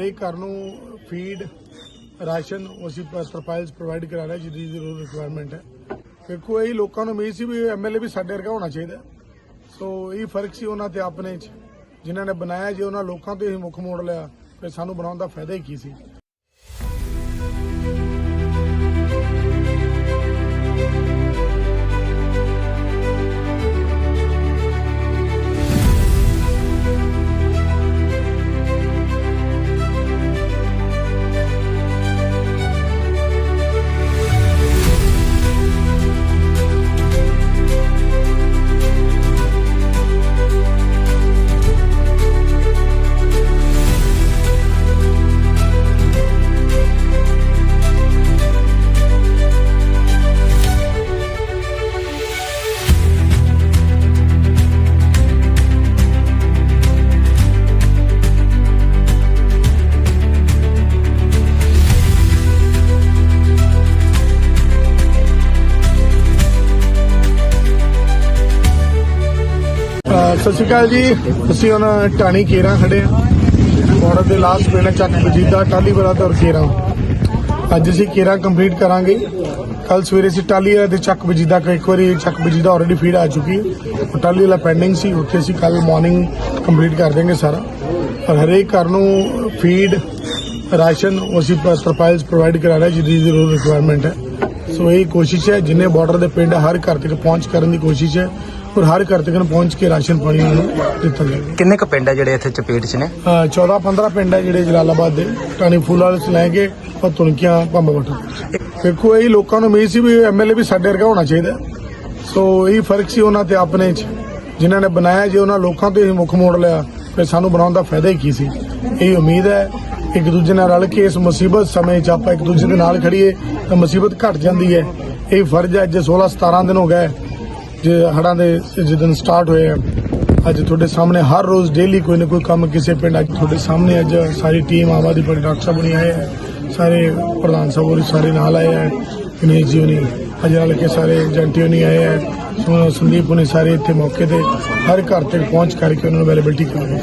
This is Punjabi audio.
ਇਹ ਘਰ ਨੂੰ ਫੀਡ ਰਾਸ਼ਨ ਅਸੀਂ ਤਰਪਾਈਲਸ ਪ੍ਰੋਵਾਈਡ ਕਰਾ ਰਹੇ ਜਿਹਦੀ ਜ਼ਰੂਰ ਰਿਕੁਆਇਰਮੈਂਟ ਹੈ। ਦੇਖੋ, ਇਹ ਲੋਕਾਂ ਨੂੰ ਉਮੀਦ ਸੀ ਵੀ ਐਮਐਲਏ ਵੀ ਸਾਡੇ ਵਰਗਾ ਹੋਣਾ ਚਾਹੀਦਾ ਸੋ ਇਹ ਫ਼ਰਕ ਸੀ ਉਹਨਾਂ ਤੇ ਆਪਣੇ ਚ। ਜਿਨ੍ਹਾਂ ਨੇ ਬਣਾਇਆ, ਜੇ ਉਹਨਾਂ ਲੋਕਾਂ ਤੋਂ ਹੀ ਮੁੱਖ ਮੋੜ ਲਿਆ, ਫਿਰ ਸਾਨੂੰ ਬਣਾਉਣ ਦਾ ਫਾਇਦਾ ਹੀ ਕੀ ਸੀ? ਸਤਿ ਸ਼੍ਰੀ ਅਕਾਲ ਜੀ। ਅਸੀਂ ਹੁਣ ਟਾਣੀ ਕੇਰਾ ਖੜੇ ਆ। ਬਾਰਡਰ ਦੇ ਲਾਸਟ ਪਿੰਡ ਚੱਕ ਬਜੀਦਾ ਟਾਲੀ ਵਾਲਾ ਤੇ ਔਰ ਕੇਰਾ ਅੱਜ ਅਸੀਂ ਕੇਰਾ ਕੰਪਲੀਟ ਕਰਾਂਗੇ। ਕੱਲ ਸਵੇਰੇ ਅਸੀਂ ਟਾਲੀ ਵਾਲਾ ਤੇ ਚੱਕ ਵਜੀਦਾ ਕਾ ਇੱਕ ਵਾਰੀ ਚੱਕ ਵਜੀਦਾ ਆਲਰੇਡੀ ਫੀਡ ਆ ਚੁੱਕੀ ਹੈ। ਉਹ ਟਾਲੀ ਵਾਲਾ ਪੈਂਡਿੰਗ ਸੀ। ਉੱਥੇ ਅਸੀਂ ਕੱਲ ਮਾਰਨਿੰਗ ਕੰਪਲੀਟ ਕਰ ਦੇਵਾਂਗੇ ਸਾਰਾ। ਪਰ ਹਰੇਕ ਘਰ ਨੂੰ ਫੀਡ ਰਾਸ਼ਨ ਅਸੀਂ ਤਰਪਾਈਲਸ ਪ੍ਰੋਵਾਈਡ ਕਰਾ ਰਹੇ ਜਿਹਦੀ ਜ਼ਰੂਰ ਰਿਕੁਆਇਰਮੈਂਟ ਹੈ। ਸੋ ਇਹ ਕੋਸ਼ਿਸ਼ ਹੈ ਜਿੰਨੇ ਬਾਰਡਰ ਦੇ ਪਿੰਡ ਹਰ ਘਰ ਤੱਕ ਪਹੁੰਚ ਕਰਨ ਦੀ ਕੋਸ਼ਿਸ਼ ਹੈ ਔਰ ਹਰ ਘਰ ਤੱਕ ਪਹੁੰਚ ਕੇ ਰਾਸ਼ਨ ਪਾਣੀ ਨੂੰ ਦਿੱਤਾ ਜਾਏਗਾ ਕਿੰਨੇ ਕ ਪਿੰਡ ਆ ਜਿਹੜੇ ਇੱਥੇ ਚਪੇਟ 'ਚ ਨੇ? ਅਹ 14 15 ਪਿੰਡ ਹੈ ਜਿਹੜੇ ਜਲਾਲਾਬਾਦ ਦੇ ਟਾਣੀ ਫੂਲ ਵਾਲੇ ਤੋਂ ਲੈ ਕੇ ਔਰ ਤੁਣਕੀਆਂ ਪੰਬਵਟ ਦੇਖੋ ਇਹ ਲੋਕਾਂ ਨੂੰ ਉਮੀਦ ਸੀ ਵੀ ਐਮਐਲਏ ਵੀ ਸਾਡੇ ਵਰਗਾ ਹੋਣਾ ਚਾਹੀਦਾ। ਹੈ। ਸੋ ਇਹ ਫ਼ਰਕ ਸੀ ਉਹਨਾਂ ਤੇ ਆਪਣੇ ਚ ਜਿਨ੍ਹਾਂ ਨੇ ਬਣਾਇਆ ਜੇ ਉਹਨਾਂ ਲੋਕਾਂ ਤੋਂ ਹੀ ਮੁੱਖ ਮੋੜ ਲਿਆ ਫਿਰ ਸਾਨੂੰ ਬਣਾਉਣ ਦਾ ਫਾਇਦਾ ਹੀ ਕੀ ਸੀ? ਇਹ ਉਮੀਦ ਹੈ ਇੱਕ ਦੂਜੇ ਨਾਲ ਰਲ ਕੇ ਇਸ ਮੁਸੀਬਤ ਸਮੇਂ 'ਚ ਆਪਾਂ ਇੱਕ ਦੂਜੇ ਦੇ ਨਾਲ ਖੜੀਏ, ਤਾਂ ਮੁਸੀਬਤ ਘਟ ਜਾਂਦੀ ਹੈ। ਇਹ ਫਰਜ਼ ਹੈ ਜੇ 16 17 ਦਿਨ ਹੋ ਗਏ ਜੇ ਹੜਾਂ ਦੇ ਜਿੱਦਨ ਸਟਾਰਟ ਹੋਏ ਆ, ਅੱਜ ਤੁਹਾਡੇ ਸਾਹਮਣੇ ਹਰ ਰੋਜ਼ ਡੇਲੀ ਕੋਈ ਨਾ ਕੋਈ ਕੰਮ ਕਿਸੇ ਪਿੰਡ ਅੱਜ ਤੁਹਾਡੇ ਸਾਹਮਣੇ ਅੱਜ ਸਾਰੀ ਟੀਮ ਆਵਾਦੀ ਪਰ ਡਾਕਟਰ ਸਾਹਿਬ ਬਣੀ ਆਏ ਹੈ ਸਾਰੇ ਪ੍ਰਧਾਨ ਸਾਹਿਬ ਹੋਰੀ ਸਾਰੇ ਨਾਲ ਆਏ ਹੈ ਗਣੇਸ਼ ਜੀ ਹੋਣੀ, ਅੱਜ ਨਾਲ ਕੇ ਸਾਰੇ ਏਜੰਟੀ ਹੋਣੀ ਆਏ ਹੈ ਸੰਦੀਪ ਹੋਣੀ ਸਾਰੇ ਇੱਥੇ ਮੌਕੇ ਤੇ, ਹਰ ਘਰ ਤੱਕ ਪਹੁੰਚ ਕਰਕੇ ਉਹਨਾਂ ਨੂੰ ਅਵੇਲੇਬਿਲਟੀ ਕਰਾਂਗੇ